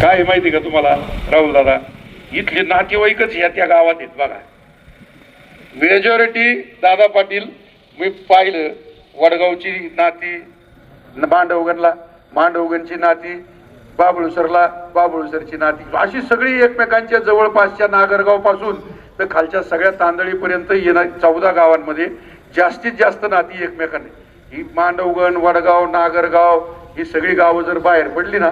काय आहे माहिती का तुम्हाला राहुल दादा? इथले नातेवाईकच ह्या त्या गावात आहेत बघा. मेजॉरिटी दादा पाटील मी पाहिलं वडगावची नाती मांडवगनला मांडवगणला मांडवगणची नाती बाबळुसरला बाबळुसरची नाती. अशी सगळी एकमेकांच्या जवळपासच्या नागरगावपासून तर खालच्या सगळ्या तांदळीपर्यंत येणार चौदा गावांमध्ये जास्तीत जास्त नाती एकमेकांनी. ही मांडवगण वडगाव नागरगाव ही सगळी गावं जर बाहेर पडली ना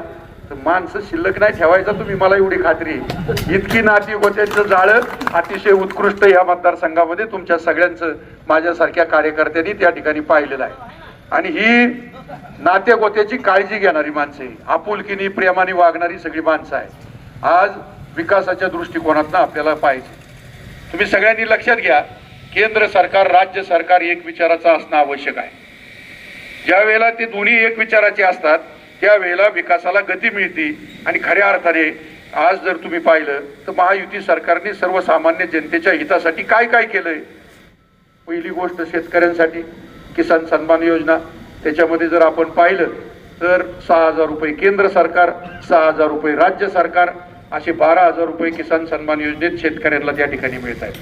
तर माणसं शिल्लक नाही ठेवायचा तुम्ही मला एवढी खात्री आहे. इतकी नाती गोत्यांचं जाळं अतिशय उत्कृष्ट या मतदारसंघामध्ये तुमच्या सगळ्यांचं माझ्यासारख्या कार्यकर्त्यांनी त्या ठिकाणी पाहिलेलं आहे. आणि ही नात्या गोत्याची काळजी घेणारी माणसं आहे. आपुलकीनी प्रेमाने वागणारी सगळी माणसं आहे आज विकासाच्या दृष्टिकोनातनं आपल्याला पाहिजे तुम्ही सगळ्यांनी लक्षात घ्या केंद्र सरकार राज्य सरकार एक विचाराचं असणं आवश्यक आहे. ज्या वेळेला ते दोन्ही एक विचाराचे असतात त्यावेळेला विकासाला गती मिळते आणि खऱ्या अर्थाने आज जर तुम्ही पाहिलं तर महायुती सरकारने सर्वसामान्य जनतेच्या हितासाठी काय काय केलंय? पहिली गोष्ट शेतकऱ्यांसाठी किसान सन्मान योजना. त्याच्यामध्ये जर आपण पाहिलं तर सहा हजार रुपये केंद्र सरकार सहा हजार रुपये राज्य सरकार असे बारा हजार रुपये किसान सन्मान योजनेत शेतकऱ्यांना त्या ठिकाणी मिळत आहेत.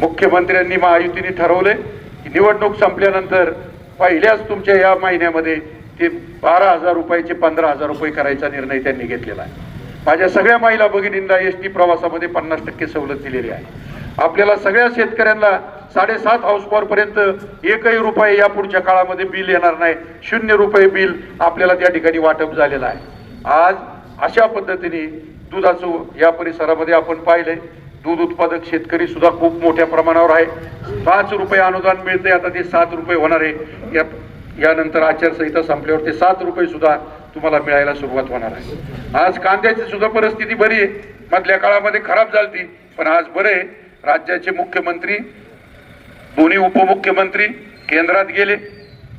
मुख्यमंत्र्यांनी महायुतीने ठरवले की निवडणूक संपल्यानंतर पहिल्याच तुमच्या या महिन्यामध्ये ते बारा हजार रुपयाचे पंधरा हजार रुपये करायचा निर्णय त्यांनी घेतलेला आहे. माझ्या सगळ्या महिला भगिनींना एस टी प्रवासामध्ये पन्नास टक्के सवलत दिलेली आहे. आपल्याला सगळ्या शेतकऱ्यांना साडेसात हाऊस पर्यंत एकही रुपये या पुढच्या काळामध्ये बिल येणार नाही. शून्य रुपये बिल आपल्याला त्या ठिकाणी वाटप झालेलं आहे. आज अशा पद्धतीने दुधाचं या परिसरामध्ये आपण पाहिलंय. दूध उत्पादक शेतकरी सुद्धा खूप मोठ्या प्रमाणावर आहे. पाच रुपये अनुदान मिळते आता ते सात रुपये होणार आहे. या यानंतर आचारसंहिता संपल्यावर ते सात रुपये सुद्धा तुम्हाला मिळायला सुरुवात होणार आहे. आज कांद्याची सुद्धा परिस्थिती बरी आहे. मधल्या काळामध्ये खराब झाली पण आज बरं आहे. राज्याचे मुख्यमंत्री दोन्ही उपमुख्यमंत्री केंद्रात गेले.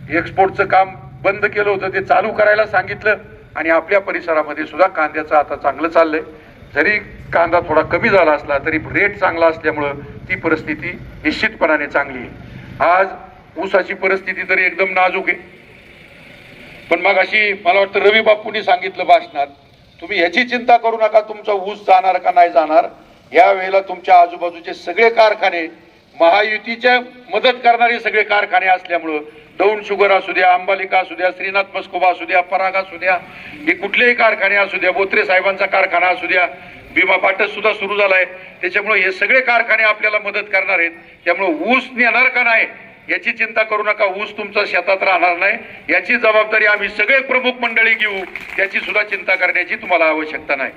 एक्सपोर्टचं काम बंद केलं होतं ते चालू करायला सांगितलं आणि आपल्या परिसरामध्ये सुद्धा कांद्याचं आता चांगलं चाललंय. जरी कांदा थोडा कमी झाला असला तरी रेट चांगला असल्यामुळं ती परिस्थिती निश्चितपणाने चांगली आहे. आज ऊसाची परिस्थिती तरी एकदम नाजूक आहे. पण मग अशी मला वाटतं रवी बापूंनी सांगितलं भाषणात तुम्ही ह्याची चिंता करू नका तुमचा ऊस जाणार का नाही जाणार? या वेळेला तुमच्या आजूबाजूचे सगळे कारखाने महायुतीच्या मदत करणारे सगळे कारखाने असल्यामुळं दौंड शुगर असू द्या अंबालिका असू द्या श्रीनाथ मस्कोबा असू द्या पराग असू द्या हे कुठलेही कारखाने असू द्या बोत्रे साहेबांचा कारखाना असू द्या भीमा पाटस सुद्धा सुरू झालाय. त्याच्यामुळे हे सगळे कारखाने आपल्याला मदत करणार आहेत. त्यामुळे ऊस नेणार का नाही याची चिंता करू नका ऊस तुमचा शेतात राहणार नाही. याची जबाबदारी आम्ही सगळे प्रमुख मंडळी घेऊ याची सुद्धा चिंता करण्याची तुम्हाला आवश्यकता नाही.